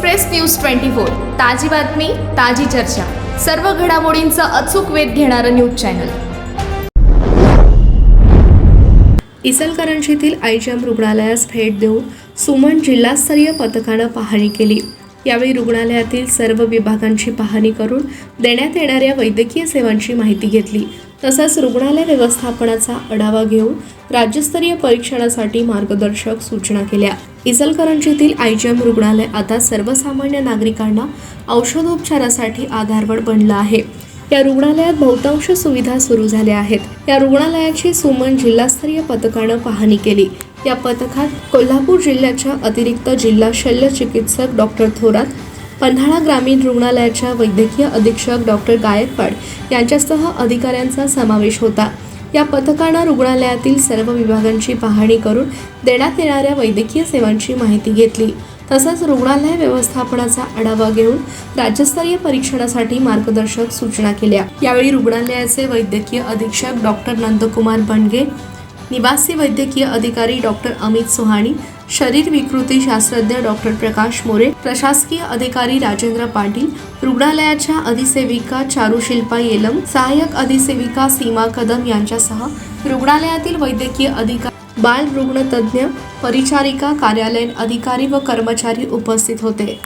Express news twenty four. ताजी बातमी ताजी चर्चा. सर्व घडामोडींचा अचूक वेध घेणारं न्यूज चॅनल. इचलकरंजीतील आयजम रुग्णालयास भेट देऊन सुमन जिल्हास्तरीय पथकानं पाहणी केली. यावेळी रुग्णालयातील सर्व विभागांची पाहणी करून देण्यात येणाऱ्या वैद्यकीय सेवांची माहिती घेतली. तसंच रुग्णालय व्यवस्थापनाचा आढावा घेऊन राज्यस्तरीय परीक्षणासाठी मार्गदर्शक सूचना केल्या. इचलकरंजीतील एम रुग्णालय आता सर्वसामान्य नागरिकांना औषधोपचारासाठी आधारवड बनलं आहे. या रुग्णालयात बहुतांश सुविधा सुरू झाल्या आहेत. या रुग्णालयाची सुमन जिल्हास्तरीय पथकानं पाहणी केली. या पथकात कोल्हापूर जिल्ह्याच्या अतिरिक्त जिल्हा शल्य चिकित्सक डॉक्टर थोरात पन्हाळा ग्रामीण रुग्णालयाच्या वैद्यकीय अधीक्षक डॉक्टर गायकवाड यांच्यासह अधिकाऱ्यांचा समावेश होता. या पथकानं रुग्णालयातील सर्व विभागांची पाहणी करून देण्यात येणाऱ्या वैद्यकीय सेवांची माहिती घेतली. तसंच रुग्णालय व्यवस्थापनाचा आढावा घेऊन राज्यस्तरीय परीक्षणासाठी मार्गदर्शक सूचना केल्या. यावेळी रुग्णालयाचे वैद्यकीय अधीक्षक डॉक्टर नंदकुमार बनगे निवासी वैद्यकीय अधिकारी डॉक्टर अमित सोहाणी शरीर विकृती शास्त्रज्ञ डॉक्टर प्रकाश मोरे प्रशासकीय अधिकारी राजेंद्र पाटील रुग्णालयाच्या अधिसेविका चारुशिल्पा येलम सहाय्यक अधिसेविका सीमा कदम यांच्यासह रुग्णालयातील वैद्यकीय अधिकारी बाल रुग्ण तज्ज्ञ परिचारिका कार्यालयीन अधिकारी व कर्मचारी उपस्थित होते.